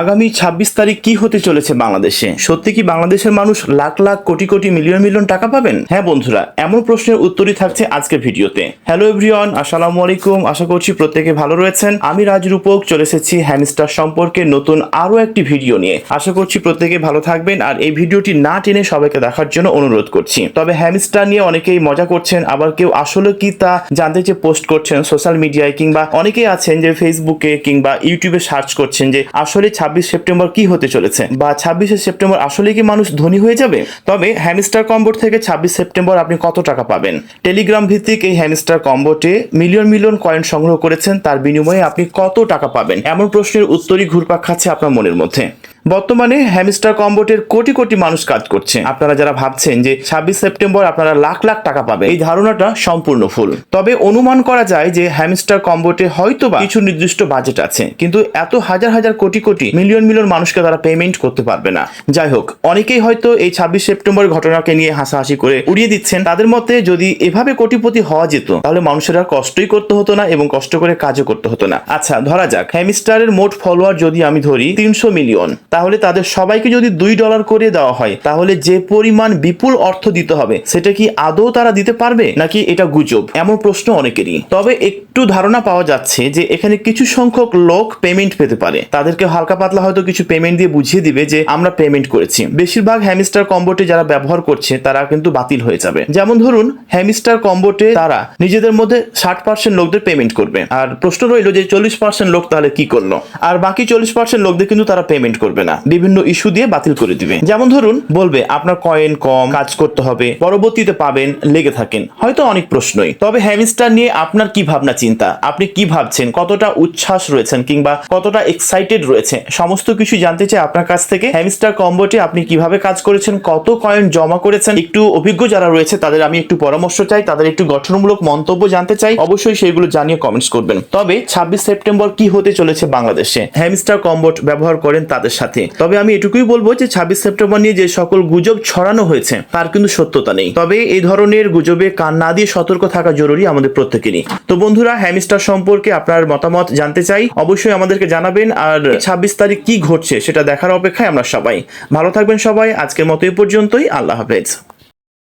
আগামী ২৬ তারিখ কি হতে চলেছে বাংলাদেশে? সত্যি কি বাংলাদেশের মানুষ লাখ লাখ কোটি কোটি মিলিয়ন মিলিয়ন টাকা পাবেন? হ্যাঁ বন্ধুরা, এমন প্রশ্নের উত্তরই থাকছে আজকের ভিডিওতে। হ্যালো এভরিওয়ান, আসসালামু আলাইকুম। আশা করছি প্রত্যেকে ভালো রয়েছেন। আমি রাজ রূপক, চলে এসেছি হ্যামস্টার সম্পর্কে নতুন আরও একটি ভিডিও নিয়ে। আশা করছি প্রত্যেকে ভালো থাকবেন আর এই ভিডিওটি না টেনে সবাইকে দেখার জন্য অনুরোধ করছি। তবে হ্যামস্টার নিয়ে অনেকেই মজা করছেন, আবার কেউ আসলে কি তা জানতে চেয়ে পোস্ট করছেন সোশ্যাল মিডিয়ায় কিংবা অনেকেই আছেন যে ফেসবুকে কিংবা ইউটিউবে সার্চ করছেন যে আসলে ছাব্বিশ সেপ্টেম্বর কি হতে চলেছে? বা ছাব্বিশে সেপ্টেম্বর আসলে কি মানুষ ধনী হয়ে যাবে? তবে হ্যামস্টার কম্বোর থেকে ছাব্বিশ সেপ্টেম্বর আপনি কত টাকা পাবেন? টেলিগ্রাম ভিত্তিক এই হ্যামস্টার কম্বোটে মিলিয়ন মিলিয়ন কয়েন সংগ্রহ করেছেন। তার বিনিময়ে আপনি কত টাকা পাবেন? এমন প্রশ্নের উত্তরই ঘুরপাক খাচ্ছে আপনার মনের মধ্যে। বর্তমানে হ্যামস্টার কম্বোটের কোটি কোটি মানুষ কাজ করছে। আপনারা যারা ভাবছেন যে ছাব্বিশ সেপ্টেম্বর আপনারা লাখ লাখ টাকা পাবেন, এই ধারণাটা সম্পূর্ণ ভুল। তবে অনুমান করা যায় যে হ্যামস্টার কম্বোটে হয়তো বা কিছু নির্দিষ্ট বাজেট আছে, কিন্তু এত হাজার হাজার কোটি কোটি, মিলিয়ন মিলিয়ন মানুষকে তারা পেমেন্ট করতে পারবে না। যাই হোক, অনেকেই হয়তো এই ছাব্বিশ সেপ্টেম্বর ঘটনাকে নিয়ে হাসাহাসি করে উড়িয়ে দিচ্ছেন। তাদের মতে যদি এভাবে কোটিপতি হওয়া যেত, তাহলে মানুষেরা কষ্টই করতে হতো না এবং কষ্ট করে কাজও করতে হতো না। আচ্ছা ধরা যাক, হ্যামস্টারের মোট ফলোয়ার যদি আমি ধরি তিনশো মিলিয়ন তাহলে তাদের সবাইকে যদি দুই ডলার করে দেওয়া হয়, তাহলে যে পরিমাণ বিপুল অর্থ দিতে হবে, সেটা কি আদৌ তারা দিতে পারবে, নাকি এটা গুজব? এমন প্রশ্ন অনেকেরই। তবে একটু ধারণা পাওয়া যাচ্ছে যে এখানে কিছু সংখ্যক লোক পেমেন্ট পেতে পারে। তাদেরকে হালকা পাতলা হয়তো কিছু পেমেন্ট দিয়ে বুঝিয়ে দিবে যে আমরা পেমেন্ট করেছি। বেশিরভাগ হ্যামিস্টার কম্বোটে যারা ব্যবহার করছে, তারা কিন্তু বাতিল হয়ে যাবে। যেমন ধরুন হ্যামিস্টার কম্বোটে তারা নিজেদের মধ্যে ষাট পার্সেন্ট লোকদের পেমেন্ট করবে। আর প্রশ্ন রইল যে চল্লিশ পার্সেন্ট লোক তাহলে কি করল? আর বাকি চল্লিশ পার্সেন্ট লোকদের কিন্তু তারা পেমেন্ট করবে না। বিভিন্ন ইস্যু দিয়ে বাতিল করে দিবে। যেমন ধরুন, বলবে, আপনার কয়েন কম, কাজ করতে হবে। পরবর্তীতে পাবেন, লেগে থাকেন। হয়তো অনেক প্রশ্নই। তবে হ্যামিস্টার নিয়ে আপনার কি ভাবনা, চিন্তা? আপনি কি ভাবছেন? কতটা উচ্ছ্বাস রয়েছেন কিংবা কতটা এক্সাইটেড রয়েছে সমস্ত কিছু জানতে চাই আপনার কাছ থেকে। হ্যামিস্টার কম্বোটে আপনি কীভাবে কাজ করেছেন? কত কয়েন জমা করেছেন? একটু অভিজ্ঞ যারা রয়েছে, তাদের আমি একটু পরামর্শ চাই। তাদের একটু গঠনমূলক মন্তব্য জানতে চাই। অবশ্যই সেগুলো জানিয়ে কমেন্টস করবেন। তবে ছাব্বিশ সেপ্টেম্বর কি হতে চলেছে বাংলাদেশে? হ্যামস্টার কম্বোট ব্যবহার করেন তাদের সাথে। তবে আমি এটুকুই বলব যে ছাব্বিশ সেপ্টেম্বর নিয়ে যে সকল গুজব ছড়ানো হয়েছে, তার কিন্তু সত্যতা নেই। তবে এই ধরনের গুজবে কান না দিয়ে সতর্ক থাকা জরুরি আমাদের প্রত্যেকেরই। তো বন্ধুরা, হ্যামিস্টার সম্পর্কে আপনার মতামত জানতে চাই, অবশ্যই আমাদেরকে জানাবেন। আর ছাব্বিশ তারিখ কি ঘটছে সেটা দেখার অপেক্ষায় আমরা সবাই। ভালো থাকবেন সবাই, আজকের মতো এই পর্যন্তই। আল্লাহ হাফেজ।